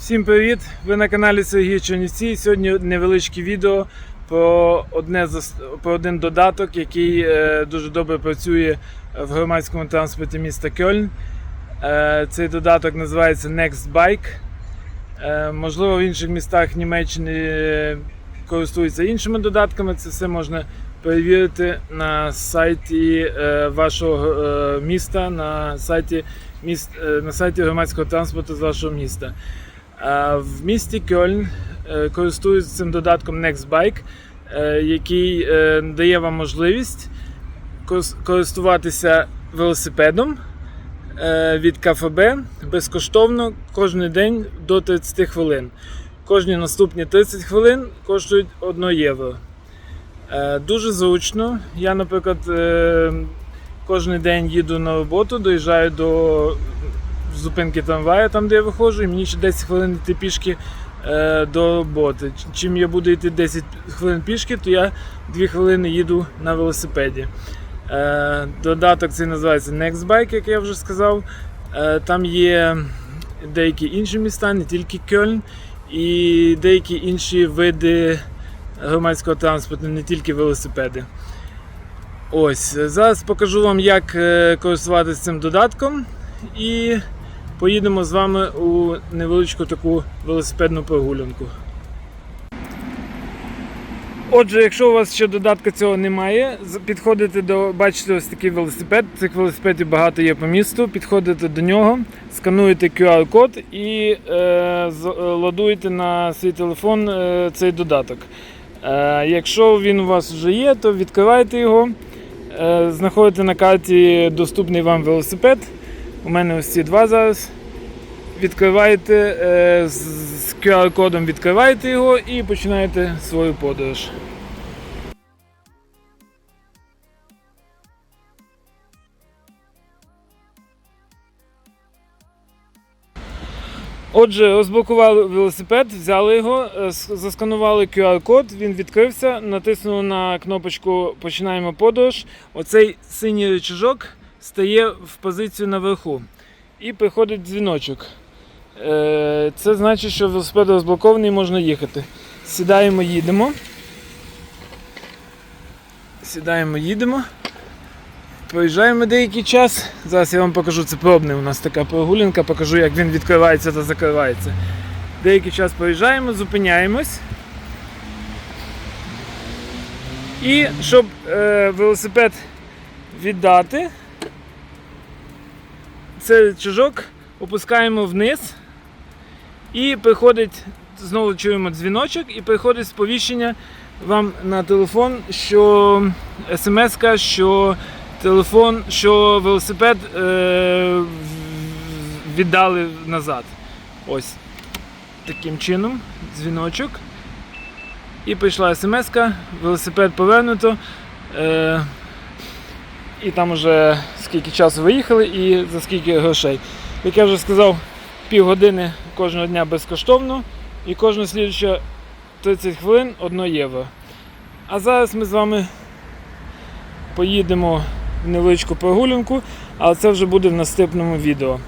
Всім привіт! Ви на каналі Сергій Чернівці. Сьогодні невеличке відео про, одне, про один додаток, який е, дуже добре працює в громадському транспорті міста Кьольн. Е, цей додаток називається NextBike. Е, можливо, в інших містах Німеччини користуються іншими додатками. Це все можна перевірити на сайті вашого міста, на сайті, міст, на сайті громадського транспорту з вашого міста. В місті Кьольн е, користуються цим додатком NextBike, е, який е, дає вам можливість користуватися велосипедом від КФБ безкоштовно кожен день до 30 хвилин. Кожні наступні 30 хвилин коштують 1 євро. Дуже зручно. Я, наприклад, кожен день їду на роботу, доїжджаю до зупинки трамвая, там де я виходжу, і мені ще 10 хвилин йти пішки е, до роботи. Чим я буду йти 10 хвилин пішки, то я 2 хвилини їду на велосипеді. Е, додаток цей називається NextBike, як я вже сказав. Е, там є деякі інші міста, не тільки Кельн, і деякі інші види громадського транспорту, не тільки велосипеди. Ось, зараз покажу вам, як е, користуватися цим додатком. І поїдемо з вами у невеличку таку велосипедну прогулянку. Отже, якщо у вас ще додатка цього немає, підходите до, бачите, ось такий велосипед. Цих велосипедів багато є по місту. Підходите до нього, скануєте QR-код і е, е, ладуєте на свій телефон е, цей додаток. Е, якщо він у вас вже є, то відкривайте його, е, знаходите на карті доступний вам велосипед. У мене ось ці два зараз. Відкриваєте е, з QR-кодом відкриваєте його і починаєте свою подорож. Отже, розблокували велосипед, взяли його, е, засканували QR-код, він відкрився, натиснули на кнопочку Починаємо подорож. Оцей синій рычажок стає в позицію наверху. І приходить дзвіночок. Е, Це значить, що велосипед розблокований можна їхати. Сідаємо, їдемо. Сідаємо, їдемо. Проїжджаємо деякий час. Зараз я вам покажу, це пробний у нас така прогулянка, покажу, як він відкривається та закривається. Деякий час проїжджаємо, зупиняємось. І щоб е, велосипед віддати, цей чужок опускаємо вниз. І приходить, знову чуємо дзвіночок, і приходить сповіщення вам на телефон, що смс, що телефон, що велосипед е, віддали назад. Ось таким чином, дзвіночок. І прийшла смс, велосипед повернуто. Е, і там уже скільки часу виїхали і за скільки грошей. Як я вже сказав, півгодини кожного дня безкоштовно і кожна слідча 30 хвилин 1 євро. А зараз ми з вами поїдемо в невеличку прогулянку, але це вже буде в наступному відео.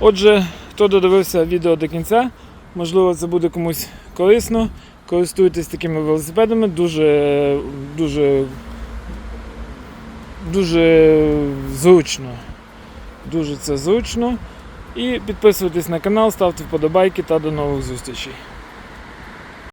Отже, хто додивився відео до кінця, можливо, це буде комусь корисно. Користуйтесь такими велосипедами, дуже, дуже, дуже зручно. Дуже це зручно. І підписуйтесь на канал, ставте вподобайки та до нових зустрічей.